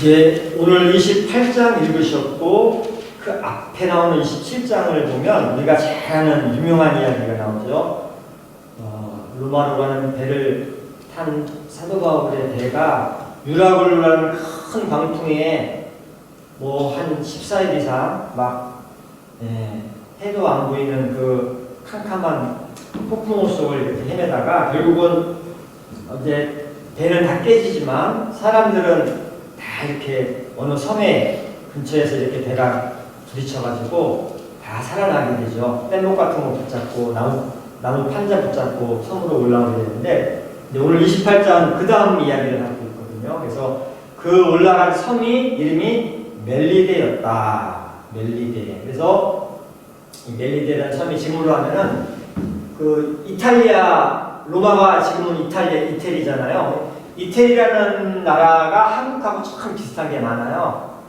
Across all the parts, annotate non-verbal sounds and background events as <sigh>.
이제 오늘 28장 읽으셨고 그 앞에 나오는 27장을 보면 우리가 잘 아는 유명한 이야기가 나오죠. 어, 로마로 가는 배를 탄 사도 바울의 배가 유라굴루라는 큰 광풍에 뭐 한 14일 이상 막 예, 해도 안 보이는 그 캄캄한 폭풍우 속을 이렇게 헤매다가 결국은 이제 배는 다 깨지지만 사람들은 다 이렇게 어느 섬에 근처에서 이렇게 배가 부딪혀가지고 다 살아나게 되죠. 뗏목 같은 거 붙잡고 나무 나무 판자 붙잡고 섬으로 올라오게 되는데 오늘 28장 그 다음 이야기를 하고 있거든요. 그래서 그 올라간 섬이 이름이 멜리데였다. 멜리데. 그래서 이 멜리데라는 섬이 지금으로 하면은 그 이탈리아 로마가 지금은 이탈리아 이태리잖아요. 이태리라는 나라가 한국하고 참 비슷한 게 많아요.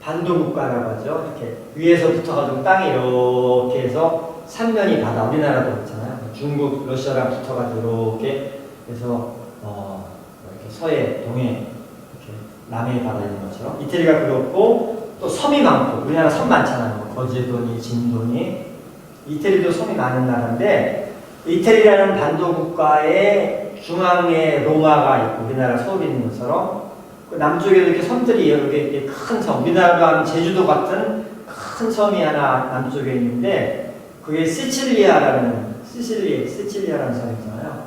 반도 국가라고 하죠. 이렇게 위에서 붙어가지고 땅이 이렇게 해서 삼면이 바다. 우리나라도 그렇잖아요. 중국, 러시아랑 붙어가지고 이렇게 해서 어 이렇게 서해, 동해, 이렇게 남해 바다 있는 것처럼 이태리가 그렇고 또 섬이 많고 우리나라 섬 많잖아요. 뭐 거제도니, 진도니 이태리도 섬이 많은 나라인데 이태리라는 반도 국가의 중앙에 로마가 있고 우리나라 서울이 있는 것처럼 그 남쪽에도 이렇게 섬들이 여러 개 이렇게 큰 섬, 우리나라가 제주도 같은 큰 섬이 하나 남쪽에 있는데 그게 시칠리아라는 시칠리 시칠리아라는 섬이잖아요.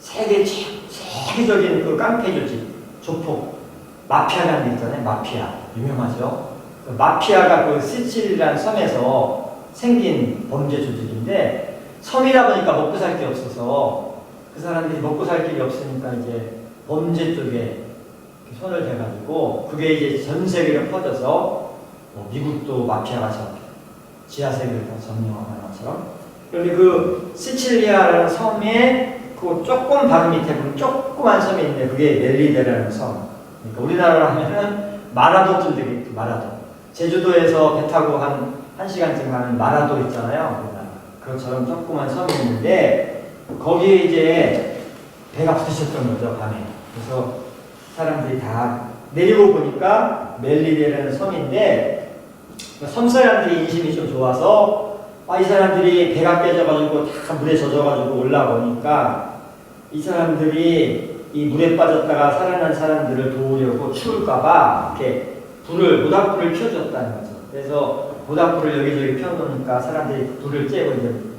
세계 최 세계적인 그 깡패 조직 조폭 마피아라는 게 있잖아요. 마피아 유명하죠. 그 마피아가 그 시칠리라는 섬에서 생긴 범죄 조직인데 섬이라 보니까 먹고 살 게 없어서 그 사람들이 먹고 살 길이 없으니까 이제 범죄 쪽에 손을 대가지고 그게 이제 전 세계로 퍼져서 뭐 미국도 마피아가 저 지하 세계를 다 점령하는 것처럼 그런데 그 시칠리아라는 섬에 그 조금 바로 밑에 보면 조그만 섬이 있는데 그게 멜리데라는 섬. 그러니까 우리나라로 하면은 마라도쯤 되겠죠. 마라도. 제주도에서 배 타고 한 1시간쯤 가면 마라도 있잖아요. 그것처럼 조그만 섬이 있는데 거기에 이제 배가 부딪혔던 거죠, 밤에. 그래서 사람들이 다 내리고 보니까 멜리데라는 섬인데 섬 사람들이 인심이 좀 좋아서 아, 이 사람들이 배가 깨져가지고 다 물에 젖어가지고 올라오니까 이 사람들이 이 물에 빠졌다가 살아난 사람들을 도우려고 추울까봐 이렇게 불을 모닥불을 켜줬다는 거죠. 그래서 모닥불을 여기저기 펴놓으니까 사람들이 불을 쬐고 이제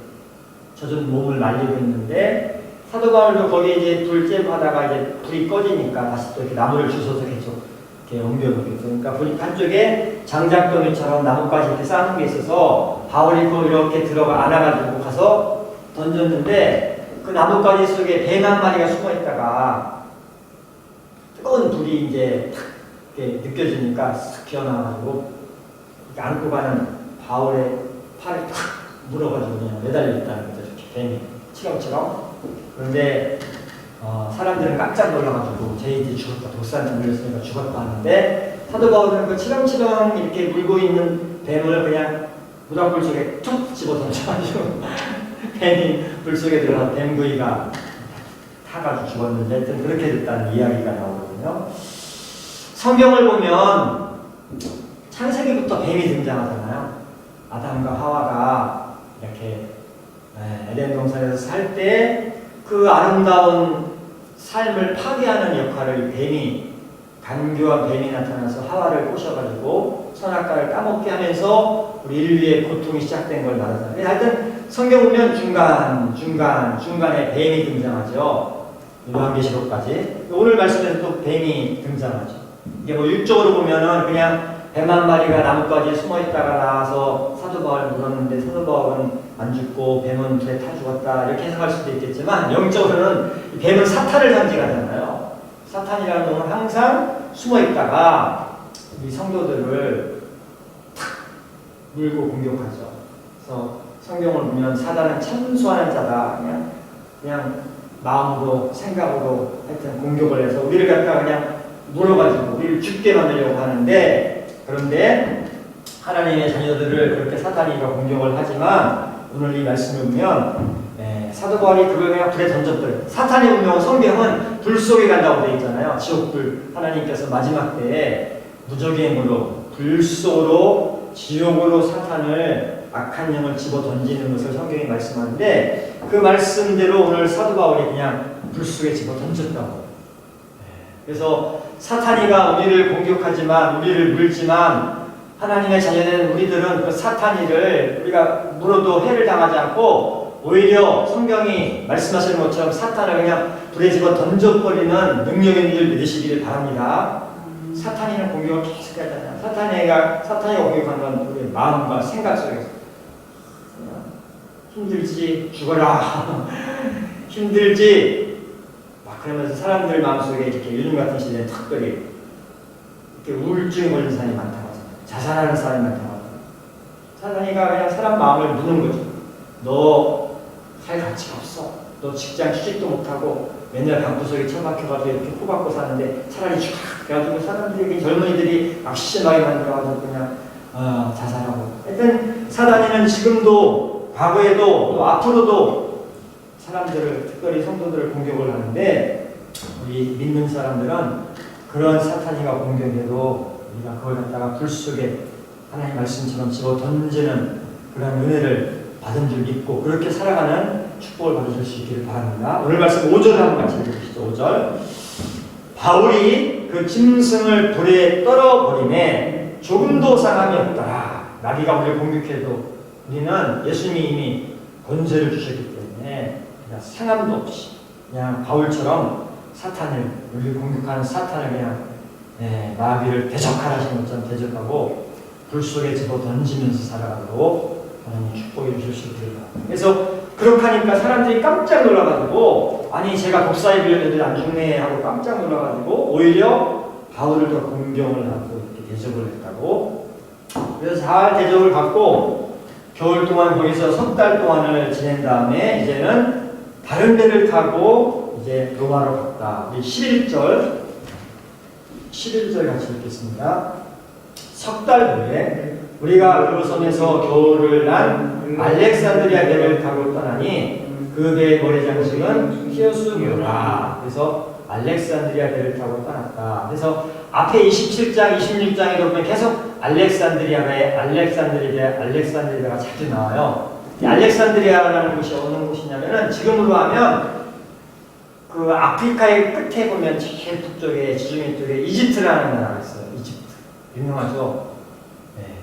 젖은 몸을 말리고 있는데 사도 바울도 거기에 이제 불 쬐고 하다가 이제 불이 꺼지니까 다시 또 이렇게 나무를 주워서 계속 이렇게 옮겨놓겠죠. 그러니까 불이 한쪽에 장작더미처럼 나뭇가지 이렇게 쌓는 게 있어서 바울이 그 이렇게 들어가 안아가지고 가서 던졌는데 그 나뭇가지 속에 뱀한 마리가 숨어 있다가 뜨거운 불이 이제 탁 느껴지니까 싹 기어나가지고 이렇게 안고 가는 바울의 팔을 탁 물어가지고 그냥 매달려 있다는. 이 뱀이 치렁치렁. 그런데 어, 사람들은 깜짝 놀라가지고 쟤 이제 죽었다 독사한테 물렸으니까 죽었다 하는데 사도 바울은 그 치렁치렁 이렇게 물고 있는 뱀을 그냥 무덤불 속에 툭 집어 던져가지고 <laughs> 뱀이 불 속에 들어가 뱀 부위가 타가지고 죽었는데 하여튼 그렇게 됐다는 이야기가 나오거든요. 성경을 보면 창세기부터 뱀이 등장하잖아요. 아담과 하와가 이렇게 네, 에덴 동산에서 살 때 그 아름다운 삶을 파괴하는 역할을 뱀이 간교한 뱀이 나타나서 하와를 꼬셔가지고 선악과를 까먹게 하면서 우리 인류의 고통이 시작된 걸 말하잖아요. 하여튼 성경 보면 중간, 중간, 중간에 뱀이 등장하죠. 요한계시록까지. 오늘 말씀에서 또 뱀이 등장하죠. 이게 뭐 육적으로 보면은 그냥 뱀한 마리가 나뭇가지에 숨어 있다가 나와서 사도 바울을 물었는데 사도 바울은 안 죽고 뱀은 불에 타 죽었다 이렇게 해석할 수도 있겠지만 영적으로는 이 뱀은 사탄을 상징하잖아요. 사탄이라는 놈은 항상 숨어 있다가 우리 성도들을 탁 물고 공격하죠. 그래서 성경을 보면 사단은 참수하는 자다. 그냥 그냥 마음으로 생각으로 하여튼 공격을 해서 우리를 갖다가 그냥 물어가지고 우리를 죽게 만들려고 하는데 그런데 하나님의 자녀들을 그렇게 사탄이가 공격을 하지만 오늘 이 말씀을 보면 에, 예, 사도 바울이 그걸 그냥 불에 던졌더래요. 사탄의 운명은 성경은 불 속에 간다고 되어 있잖아요. 지옥불 하나님께서 마지막 때에 무적의 힘으로 불 속으로 지옥으로 사탄을 악한 영을 집어 던지는 것을 성경이 말씀하는데 그 말씀대로 오늘 사도 바울이 그냥 불 속에 집어 던졌다고. 예, 그래서 사탄이가 우리를 공격하지만 우리를 물지만 하나님의 자녀된 우리들은 그 사탄이를 우리가 물어도 해를 당하지 않고 오히려 성경이 말씀하시는 것처럼 사탄을 그냥 불에 집어 던져버리는 능력 있는 일 믿으시기를 바랍니다. 사탄이는 공격을 계속 하잖아요. 사탄이가 사탄이 공격하는 건 우리의 마음과 생각 속에서 그냥 힘들지 죽어라 <laughs> 힘들지 막 그러면서 사람들 마음속에 이렇게 요즘 같은 시대에 특별히 이렇게 우울증이 걸린 사람이 많다고 하잖아요. 자살하는 사람이 많다고 하잖아요. 사탄이가 그냥 사람 마음을 무는 거죠. 너 할 가치가 없어. 너 직장 취직도 못하고 맨날 방구석에 처박혀가지고 이렇게 호박고 사는데 차라리 죽어. 그래가지고 사람들이 젊은이들이 막 시심하게 만들어가지고 그냥 어, 자살하고. 하여튼 사단이는 지금도 과거에도 또 앞으로도 사람들을 특별히 성도들을 공격을 하는데 우리 믿는 사람들은 그런 사탄이가 공격해도 우리가 그걸 갖다가 불 속에 하나님 말씀처럼 집어 던지는 그런 은혜를 받은 줄 믿고 그렇게 살아가는 축복을 받으실 수 있기를 바랍니다. 오늘 말씀 5절 한번 같이 읽으시죠. 5절. 바울이 그 짐승을 불에 떨어버림에 조금도 상함이 없더라. 나비가 우리를 공격해도 우리는 예수님이 이미 권세를 주셨기 때문에 그냥 상함도 없이 그냥 바울처럼 사탄을 우리를 공격하는 사탄을 그냥 네, 나비를 대적하라신 것처럼 대적하고 불 속에 집어 던지면서 살아가도록 하나님 축복해 주실 수 있기를. 그래서 그렇게 하니까 사람들이 깜짝 놀라가지고 아니 제가 독사에 빌렸는데 안 죽네 하고 깜짝 놀라가지고 오히려 바울을 더 공경을 하고 이렇게 대접을 했다고 그래서 잘 대접을 받고 겨울 동안 거기서 석 달 동안을 지낸 다음에 이제는 다른 배를 타고 이제 로마로 갔다. 우리 11절 11절 같이 읽겠습니다. 석 달 후에 우리가 그 섬에서 겨울을 난 알렉산드리아 배를 타고 떠나니 그 배의 머리 장식은 히어스묘라. 그래서 알렉산드리아 배를 타고 떠났다. 그래서 앞에 27장, 26장에 보면 계속 알렉산드리아가 알렉산드리아, 알렉산드리아가 자주 나와요. 이 알렉산드리아라는 곳이 어느 곳이냐면은 지금으로 하면 그 아프리카의 끝에 보면 제일 북쪽에 지중해 쪽에 이집트라는 나라가 있어요. 이집트 유명하죠. 네.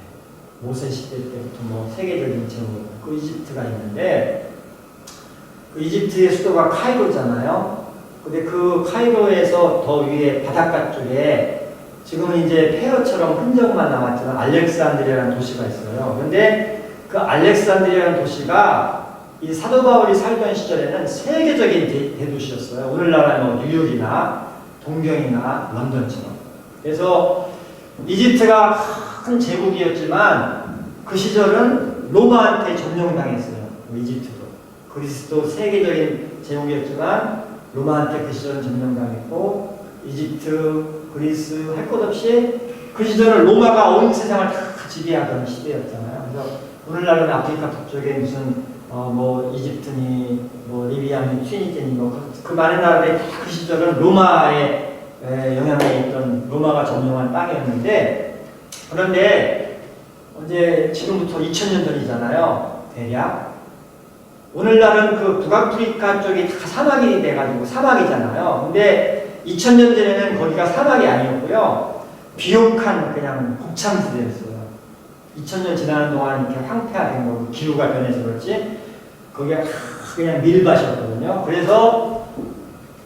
모세 시대 때부터 뭐 세계적인 제국 그 이집트가 있는데 그 이집트의 수도가 카이로잖아요. 근데 그 카이로에서 더 위에 바닷가 쪽에 지금은 이제 페어처럼 흔적만 남았지만 알렉산드리아라는 도시가 있어요. 근데 그 알렉산드리아라는 도시가 이 사도 바울이 살던 시절에는 세계적인 대, 대도시였어요. 오늘날의 뭐 뉴욕이나 동경이나 런던처럼. 그래서 이집트가 큰 제국이었지만 그 시절은 로마한테 점령당했어요. 그 이집트도. 그리스도 세계적인 제국이었지만 로마한테 그 시절은 점령당했고 이집트, 그리스 할 것 없이 그 시절은 로마가 온 세상을 다 지배하던 시대였잖아요. 그래서 오늘날은 아프리카 북쪽에 무슨 어 뭐 이집트니 뭐 리비아니 튀니지니 뭐그 그 많은 나라들이 다 그 시절은 로마의 에, 영향에 있던 로마가 점령한 땅이었는데 그런데 이제 지금부터 2000년 전이잖아요. 대략 오늘날은 그 북아프리카 쪽이 다 사막이 돼가지고 사막이잖아요. 근데 2000년 전에는 거기가 사막이 아니었고요. 비옥한 그냥 곡창지대였어요. 2000년 지나는 동안 이렇게 황폐화된 거고 기후가 변해서 그렇지 다 그냥 밀밭이었거든요. 그래서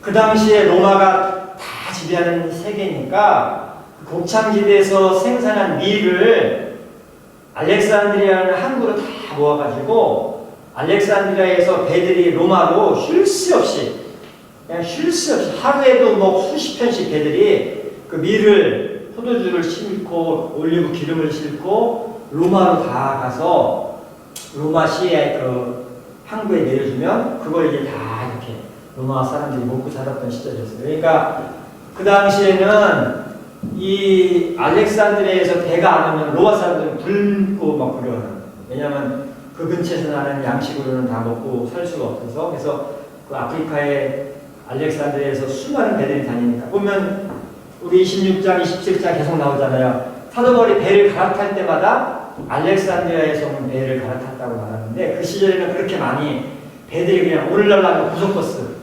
그 당시에 로마가 다 지배하는 세계니까 그 곡창지대에서 생산한 밀을 알렉산드리아라는 항구로 다 모아가지고 알렉산드리아에서 배들이 로마로 쉴 새 없이 그냥 쉴 새 없이 하루에도 뭐 수십 편씩 배들이 그 밀을 포도주를 싣고 올리브 기름을 싣고 로마로 다 가서 로마 시에 그 항구에 내려주면 그걸 이제 다 이렇게 로마 사람들이 먹고 살았던 시절이었어요. 그러니까 그 당시에는 이 알렉산드리아에서 배가 안 오면 로마 사람들은 굶고 막 그러는. 왜냐면 그 근처에서 나는 양식으로는 다 먹고 살 수가 없어서 그래서 그 아프리카의 알렉산드리아에서 수많은 배들이 다니니까 보면 우리 26장, 27장 계속 나오잖아요. 사도벌이 배를 갈아탈 때마다 알렉산드리아에서 온 배를 갈아탔다고 말하는데 그 시절에는 그렇게 많이 배들이 그냥 오늘날로 고속버스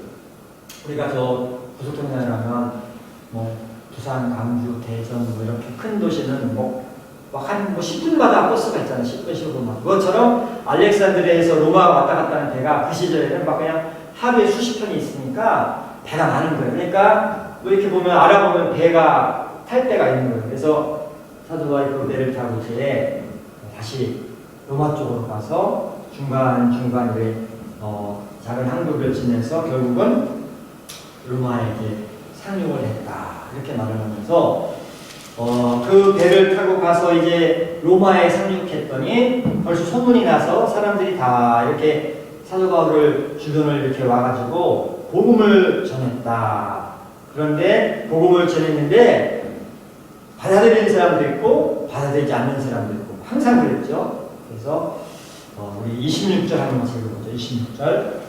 우리가 저 고속터미널 가면 뭐 부산, 광주, 대전 뭐 이렇게 큰 도시는 뭐한뭐 10분마다 버스가 있잖아요. 10분, 15분마다. 그것처럼 알렉산드리아에서 로마 왔다 갔다 하는 배가 그 시절에는 막 그냥 하루에 수십 편이 있으니까 배가 많은 거예요. 그러니까 뭐 이렇게 보면 알아보면 배가 탈 때가 있는 거예요. 그래서 사도 바울이 그 배를 타고 이제 다시 로마 쪽으로 가서 중간 중간에 어, 작은 항구를 지내서 결국은 로마에 이제 상륙을 했다 이렇게 말을 하면서 어, 그 배를 타고 가서 이제 로마에 상륙했더니 벌써 소문이 나서 사람들이 다 이렇게 사도 바울을 주변을 이렇게 와가지고 복음을 전했다. 그런데 복음을 전했는데 받아들이는 사람도 있고 받아들이지 않는 사람도 있고 항상 그랬죠. 그래서 어, 우리 26절 한번 읽어보죠. 26절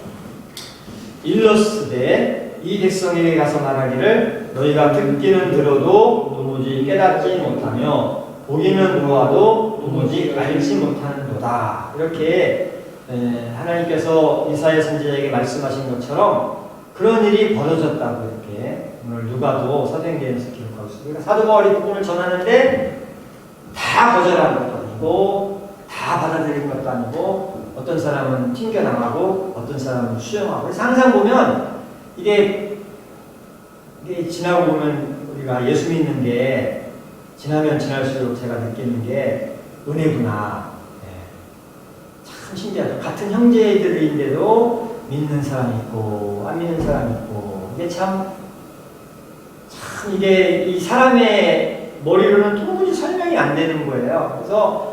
일러스되 이 백성에게 가서 말하기를 너희가 듣기는 들어도 도무지 깨닫지 못하며 보기는 보아도 도무지 알지 못하는도다. 이렇게 에, 하나님께서 이사야 선지자에게 말씀하신 것처럼 그런 일이 벌어졌다고 이렇게 오늘 누가도 사도행전에서 기록하고 있습니다. 그러니까 사도 바울이 복음을 전하는데 다 거절하는 아 니고 다 받아들이는 것도 아니고 어떤 사람은 튕겨나가고 어떤 사람은 수용하고 그래서 항상 보면 이게 이게 지나고 보면 우리가 예수 믿는 게 지나면 지날수록 제가 느끼는 게 은혜구나. 네. 참 신기하죠. 같은 형제들인데도 믿는 사람이 있고 안 믿는 사람이 있고 이게 참, 참 이게 이 사람의 머리로는 도무지 설명이 안 되는 거예요. 그래서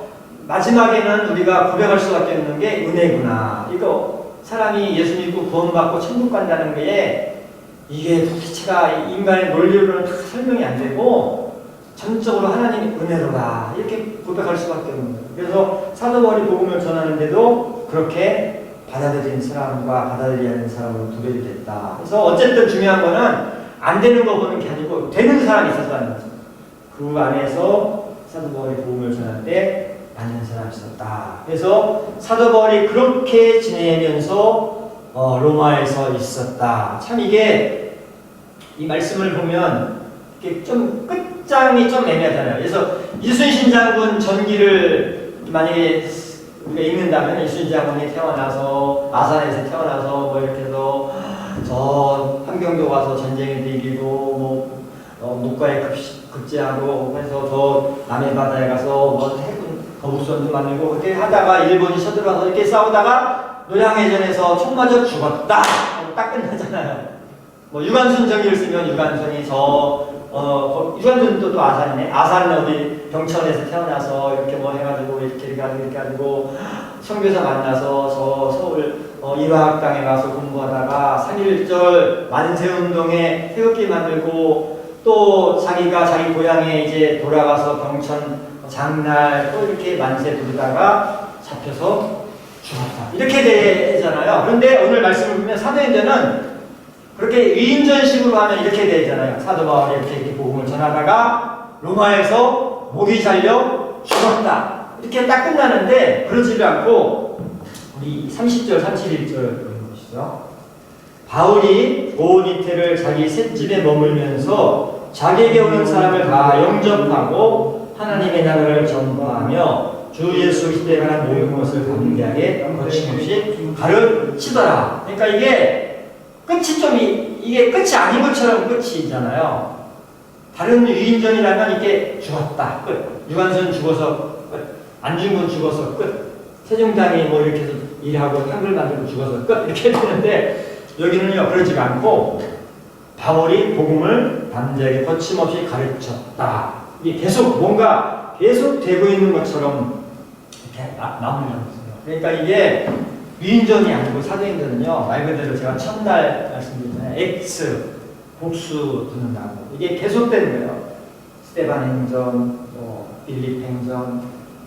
마지막에는 우리가 고백할 수밖에 없는 게 은혜구나. 이거 사람이 예수 믿고 구원받고 천국 간다는 게 이게 도대체가 인간의 논리로는 다 설명이 안 되고 전적으로 하나님의 은혜로다 이렇게 고백할 수밖에 없는 거예요. 그래서 사도 바울이 복음을 전하는데도 그렇게 받아들이는 사람과 받아들이지 않는 사람으로 구별이 됐다. 그래서 어쨌든 중요한 거는 안 되는 거 보는 게 아니고 되는 사람이 있어서 하는 거죠. 그 안에서 사도 바울이 복음을 전할 때 맞는 사람이 있었다. 그래서 사도 바울이 그렇게 지내면서 어, 로마에서 있었다. 참 이게 이 말씀을 보면 이게 좀 끝장이 좀 애매하잖아요. 그래서 이순신 장군 전기를 만약에 우리가 읽는다면 이순신 장군이 태어나서 아산에서 태어나서 뭐 이렇게 해서 저 함경도 가서 전쟁에도 이기고 뭐 어, 목과에 급, 급제하고 해서 저 남해 바다에 가서 뭐 거북선도 만들고 그렇게 하다가 일본이 쳐들어와서 이렇게 싸우다가 노량해전에서 총 맞아 죽었다. 하고 딱 끝나잖아요. 뭐 유관순 정의를 쓰면 유관순이 저 어, 유관순도 또 아산이네. 아산 어디 병천에서 태어나서 이렇게 뭐 해가지고 이렇게 하고 이렇게 가지고 선교사 만나서 저 서울 어, 일화학당에 가서 공부하다가 3.1절 만세운동에 태극기 만들고 또 자기가 자기 고향에 이제 돌아가서 병천 장날 또 이렇게 만세 부르다가 잡혀서 죽었다. 이렇게 되잖아요. 그런데 오늘 말씀을 보면 사도행전은 그렇게 위인전식으로 하면 이렇게 되잖아요. 사도 바울이 이렇게, 이렇게 복음을 전하다가 로마에서 목이 잘려 죽었다. 이렇게 딱 끝나는데 그러지를 않고 우리 30절, 31절 보시죠. 바울이 고온 이태를 자기 셋집에 머물면서 자기에게 오는 사람을 다 영접하고 하나님의 나라를 전파하며 주 예수 시대에 관한 모든 것을 담대하게 거침없이 가르치더라. 그러니까 이게 끝이 좀 이- 이게 끝이 아닌 것처럼 끝이잖아요. 다른 유인전이라면 이게 죽었다 끝. 유관선 죽어서 끝. 안중근 죽어서 끝. 세종장이 뭐 이렇게 해서 일하고 한글 만들고 죽어서 끝 이렇게 되는데 여기는요 그러지가 않고 바울이 복음을 담대하게 거침없이 가르쳤다. 이게 계속 뭔가 계속 되고 있는 것처럼 이렇게 마, 마무리하고 있어요. 그러니까 이게 위인전이 아니고 사도행전은요 말 그대로 제가 첫날 말씀드렸잖아요. X 복수 듣는다고 이게 계속되는 거예요. 스테반 행전, 뭐 빌립 행전,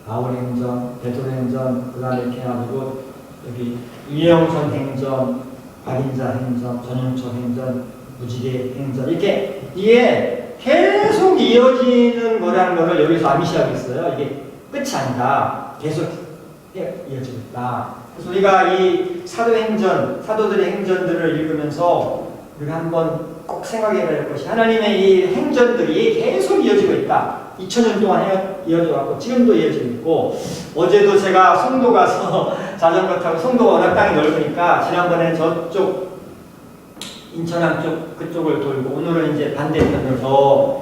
바울 행전, 베드로 행전, 그 다음에 이렇게 해가지고 여기 이영선 행전, 박인자 행전, 전영철 행전, 무지개 행전 이렇게 이게 계속 이어지는 거라는 거를 여기서 암시하고 있어요. 이게 끝이 아니다. 계속 이어지고 있다. 그래서 우리가 이 사도행전, 사도들의 행전들을 읽으면서 우리가 한번 꼭 생각해야 될 것이 하나님의 이 행전들이 계속 이어지고 있다. 2000년 동안 해- 이어져 왔고 지금도 이어지고 있고 어제도 제가 송도 가서 <laughs> 자전거 타고 송도가 워낙 땅이 넓으니까 지난번에 저쪽 인천항 쪽 그쪽을 돌고 오늘은 이제 반대편으로 저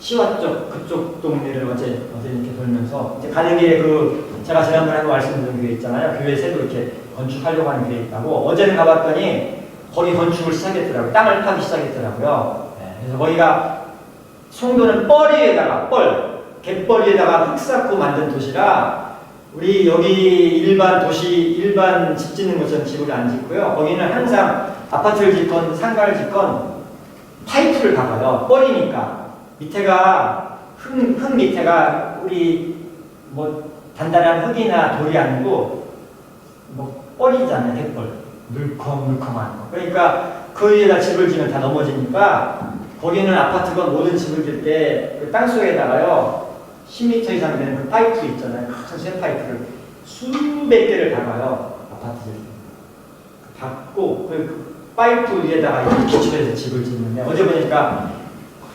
시와 쪽 그쪽 동네를 어제 어제 이렇게 돌면서 이제 가는 길에 그 제가 지난번에 말씀드린 교회 있잖아요. 교회 새로 이렇게 건축하려고 하는 교회 있다고 어제는 가봤더니 거기 건축을 시작했더라고요. 땅을 파기 시작했더라고요. 네, 그래서 거기가 송도는 뻘위에다가 뻘 갯벌위에다가 흙 쌓고 만든 도시라 우리 여기 일반 도시 일반 집 짓는 것처럼 집을 안 짓고요. 거기는 항상 아파트를 짓건 상가를 짓건 파이프를 박아요. 뻘이니까 밑에가 흙, 흙 밑에가 우리 뭐 단단한 흙이나 돌이 아니고 뭐 뻘이잖아요. 갯벌 물컹물컹한 거. 그러니까 그 위에다 집을 지면 다 넘어지니까 거기는 아파트건 모든 집을 질 때 그 땅속에다가요 10m 이상 되는 그 파이프 있잖아요. 큰 쇠파이프를 수백 개를 박아요. 아파트 질 때. 박고 그 파이프 위에다가 기초해서 집을 짓는데 어제 보니까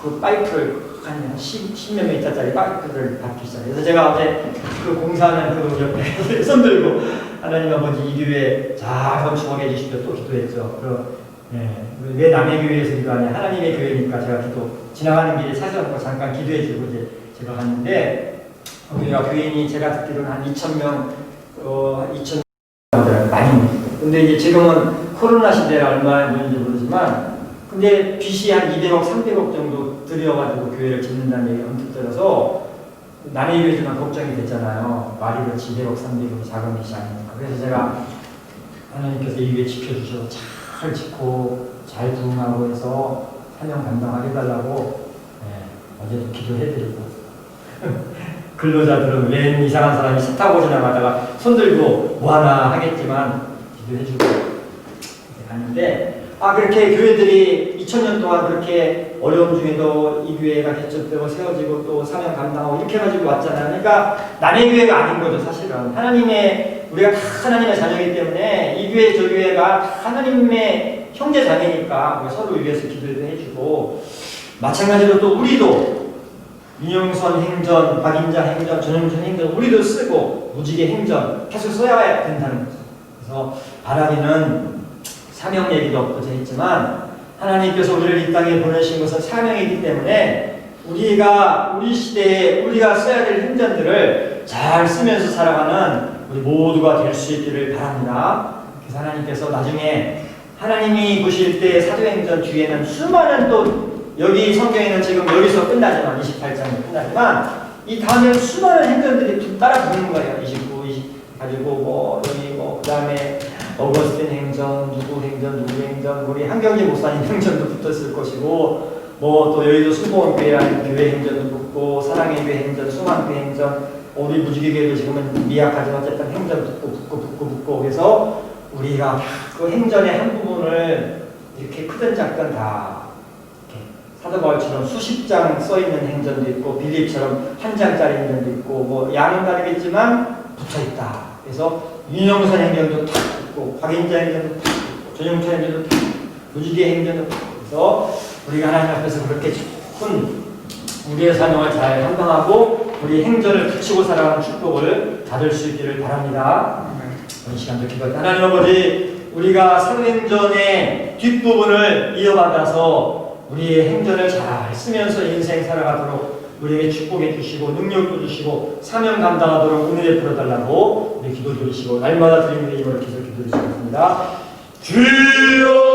그 파이프를 한 10, 10몇 미터짜리 파이프를 박기 시작해요. 그래서 제가 어제 그 공사하는 그 옆에 <laughs> 손 들고 하나님 아버지 이 교회 잘 건축하게 해주십시오 또 기도했죠. 그, 예, 왜 남의 교회에서 기도하냐 하나님의 교회니까 제가 기도 지나가는 길에 찾아놓고 잠깐 기도해주고 이제 제가 갔는데 거기가 교인이 제가 듣기로는 한 2천 명, 어, 2천 많이 근데 이제 지금은 코로나 시대라 얼마나 되는지 모르지만 근데 빚이 한 200억, 300억 정도 들여가지고 교회를 짓는다는 얘기가 언뜻 들어서 남의 교회지만 걱정이 됐잖아요. 말이 그렇지 200억, 300억이 작은 빚이 아니니까. 그래서 제가 하나님께서 이 교회 지켜주셔서 잘 짓고 잘 부흥하고 해서 사명 감당하게 해달라고 예, 어제도 기도해드리고 <laughs> 근로자들은 웬 이상한 사람이 차 타고 지나가다가 손 들고 뭐 하나 하겠지만 기도해주고 가는데 아 그렇게 교회들이 2000년 동안 그렇게 어려움 중에도 이 교회가 개척되고 세워지고 또 사명 감당하고 이렇게 해가지고 왔잖아요. 그러니까 남의 교회가 아닌 거죠 사실은 하나님의 우리가 다 하나님의 자녀이기 때문에 이 교회 저 교회가 다 하나님의 형제 자매니까 서로 위해서 기도도 해주고 마찬가지로 또 우리도 윤영선 행전, 박인자 행전, 전영준 행전 우리도 쓰고 무지개 행전 계속 써야 된다는 거죠. 그래서 바라기는 사명 얘기도 엊그제 했지만 하나님께서 우리를 이 땅에 보내신 것은 사명이기 때문에 우리가 우리 시대에 우리가 써야 될 행전들을 잘 쓰면서 살아가는 우리 모두가 될 수 있기를 바랍니다. 그래서 하나님께서 나중에 하나님이 보실 때 사도행전 뒤에는 수많은 또 여기 성경에는 지금 여기서 끝나지만 28장이 끝나지만 이 다음에 수많은 행전들이 따라 붙는 거예요. 29, 20 가지고 뭐 여기 뭐 그 다음에 어거스틴 행전, 누구 행전, 누구 행전, 우리 한경희 목사님 <laughs> 행전도 붙었을 것이고 뭐 또 여의도 수보원교회라는 교회 행전도 붙고 사랑의 교회 행전, 수만교회 행전, 우리 무지개교회도 지금은 미약하지만 어쨌든 행전 붙고 붙고 붙고 붙고 그래서 우리가 그 행전의 한 부분을 이렇게 크든 작든 다 이렇게 사도 바울처럼 수십 장 써 있는 행전도 있고 빌립처럼 한 장짜리 행전도 있고 뭐 양은 다르겠지만 붙어 있다. 그래서 윤영선 행전도 탁 행전도 탁 있고 전영철 행전도 탁 있고 무지개 있고 그래서 우리가 하나님 앞에서 그렇게 좋은 우리의 사명을 잘 감당하고 우리 행전을 붙이고 살아가는 축복을 받을 수 있기를 바랍니다. 이 시간도 기도할 때 하나님 아버지 우리가 사도행전의 뒷부분을 이어받아서 우리의 행전을 잘 쓰면서 인생 살아가도록 우리에게 축복해 주시고 능력도 주시고 사명 감당하도록 은혜 풀어달라고 기도 드리시고 날마다 드리는 이름으로 기도 기도 드리겠습니다. 주여